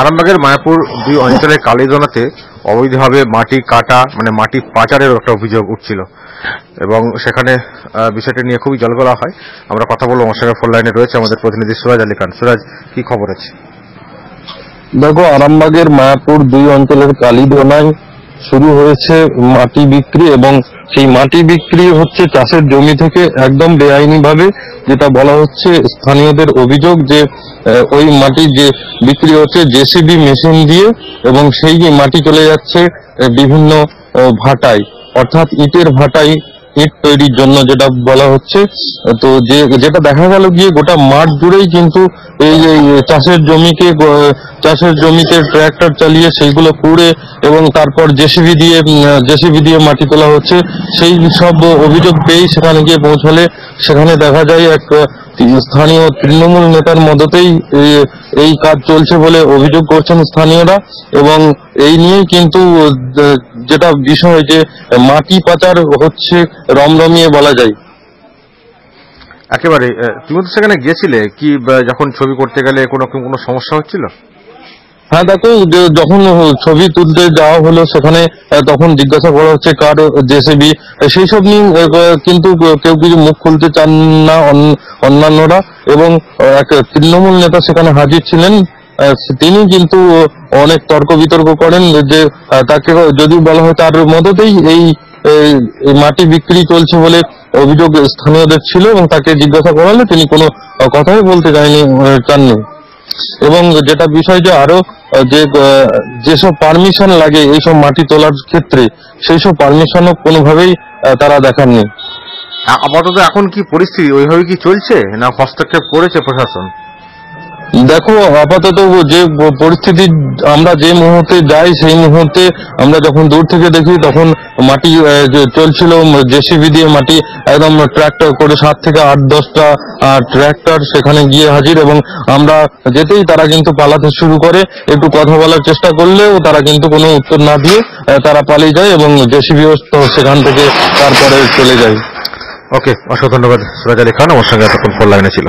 আরামবাগের মায়াপুর দুই অঞ্চলের কালীজোনাতে অবৈধভাবে মাটি কাটা মানে মাটি পাচারের একটা অভিযোগ উঠছিল। এবং সেখানে বিষয়টি নিয়ে খুবই জলগলা হয়। আমরা কথা বলব আমার সঙ্গে ফোন লাইনে রয়েছে আমাদের প্রতিনিধি সুরাজ আলী খান। সুরাজ, কি খবর আছে? দেখো, আরামবাগের মায়াপুর দুই অঞ্চলের কালীদোনায় শুরু হয়েছে মাটি বিক্রি এবং সেই মাটি বিক্রি হচ্ছে চাষের জমি থেকে একদম বেআইনি ভাবে যেটা বলা হচ্ছে স্থানীয়দের অভিযোগ যে ওই মাটি যে বিক্রি হচ্ছে জেসিবি মেশিন দিয়ে এবং সেই মাটি চলে যাচ্ছে বিভিন্ন ভাটায়। অর্থাৎ ইটের ভাটায় ইট তৈরির জন্য যেটা বলা হচ্ছে, তো যে, যেটা দেখা গেল গিয়ে গোটা মাঠ জুড়েই কিন্তু এই চাষের জমিকে চাষের জমিতে ট্র্যাক্টর চালিয়ে সেইগুলো পুড়ে এবং তারপর জেসিবি দিয়ে জেসিবি দিয়ে মাটি তোলা হচ্ছে, সেই সব অভিযোগ পেয়েই সেখানে গিয়ে পৌঁছালে সেখানে দেখা যায় এক স্থানীয় তৃণমূল নেতার মদতেই এই- কাজ চলছে বলে অভিযোগ করছেন স্থানীয়রা এবং এই নিয়েই কিন্তু যেটা বিষয় যে মাটি পাচার হচ্ছে রমরমিয়ে বলা যায়। একেবারে তুমি তো সেখানে গিয়েছিলে কি যখন ছবি করতে গেলে কোনো কোনো সমস্যা হচ্ছিল? হ্যাঁ দেখো যখন ছবি তুলতে যাওয়া হলো সেখানে তখন জিজ্ঞাসা করা হচ্ছে কার জেসিবি। সেই সব নিয়ে কিন্তু কেউ কিছু মুখ খুলতে চান না অন্যান্যরা এবং এক তৃণমূল নেতা সেখানে হাজির ছিলেন। তিনি কিন্তু অনেক তর্ক বিতর্ক করেন যে তাকে যদি বলা হয় তার মদতেই এই মাটি বিক্রি চলছে বলে অভিযোগ স্থানীয়দের ছিল এবং তাকে জিজ্ঞাসা করা হলে তিনি কোনো কথাই বলতে চায়নি চাননি। এবং যেটা বিষয় যে আরও যে যেসব পারমিশন লাগে এইসব মাটি তোলার ক্ষেত্রে সেই সব পারমিশনও কোনোভাবেই তারা দেখাননি। আপাতত এখন কি পরিস্থিতি? ওইভাবে কি চলছে? না হস্তক্ষেপ করেছে প্রশাসন? দেখো, আপাতত যে পরিস্থিতি আমরা যে মুহূর্তে যাই, সেই মুহূর্তে আমরা যখন দূর থেকে দেখি, তখন মাটি চলছিল, জেসিবি দিয়ে মাটি একদম ট্র্যাক্টর করে সাত থেকে আট, দশটা ট্র্যাক্টর সেখানে গিয়ে হাজির এবং আমরা যেতেই, তারা কিন্তু পালাতে শুরু করে। একটু কথা বলার চেষ্টা করলেও তারা কিন্তু কোনো উত্তর না দিয়ে তারা পালিয়ে যায় এবং জেসিবিও সেখান থেকে তারপরে চলে যায়। ওকে, অসংখ্য ধন্যবাদ সুরাজ আলী খান। আমার সঙ্গে এতক্ষণ ফোন লাইনে ছিল।